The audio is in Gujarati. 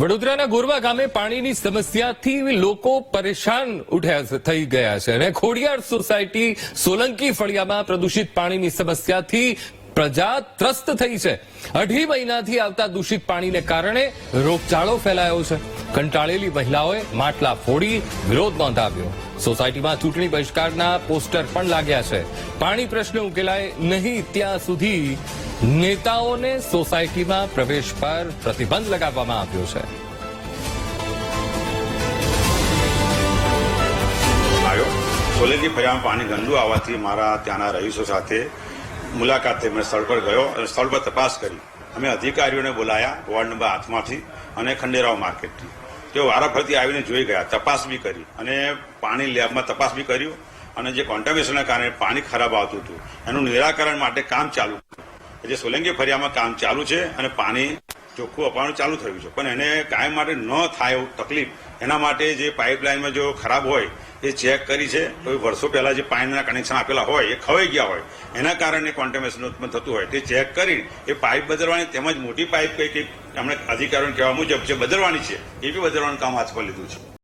વડોદરાના ગોરવા ગામે પાણીની સમસ્યાથી લોકો પરેશાન ઉઠ્યા થઈ ગયા છે અને ખોડિયાર સોસાયટી સોલંકી ફળિયામાં પ્રદૂષિત પાણીની સમસ્યાથી પ્રજા ત્રસ્ત થઈ છે. અઢી મહિનાથી આવતા દૂષિત પાણીને કારણે રોગચાળો ફેલાયો છે. કંટાળેલી મહિલાઓએ માટલા ફોડી વિરોધ નોંધાવ્યો. સોસાયટીમાં ચૂંટણી બહિષ્કારના પોસ્ટર પણ લાગ્યા છે. પાણી પ્રશ્ન ઉકેલાય નહીં ત્યાં સુધી નેતાઓને સોસાયટીમાં પ્રવેશ પર પ્રતિબંધ લગાવવામાં આવ્યો છે. આવ્યો કોલેજી ફરિયામાં પાણી ગંદુ આવવાથી મારા ત્યાંના રહીશો સાથે મુલાકાતે મેં સ્થળ પર ગયો અને સ્થળ પર તપાસ કરી. અમે અધિકારીઓને બોલાયા, વોર્ડ નંબર આઠમાંથી અને ખંડેરાવ માર્કેટથી. તેઓ વારાફરતી આવીને જોઈ ગયા, તપાસ બી કરી અને પાણી લેબમાં તપાસ બી કર્યું અને જે કોન્ટામિનેશનના કારણે પાણી ખરાબ આવતું હતું, એનું નિરાકરણ માટે કામ ચાલુ જે સોલંકી ફરિયામાં કામ ચાલુ છે અને પાણી ચોખ્ખું અપાવવાનું ચાલુ થયું છે. પણ એને કાયમ માટે ન થાય એવું તકલીફ, એના માટે જે પાઇપલાઇનમાં જો ખરાબ હોય, એ ચેક કરી છે. તો વર્ષો પહેલા જે પાણીના કનેક્શન આપેલા હોય, એ ખવાઈ ગયા હોય, એના કારણે કોન્ટેમેશન ઉત્પન્ન થતું હોય, તે ચેક કરી એ પાઇપ બદલવાની તેમજ મોટી પાઇપ કઈ કઈ અમને અધિકારીઓને કહેવા મુજબ જે બદલવાની છે, એ બી બદલવાનું કામ હાથ પર લીધું છે.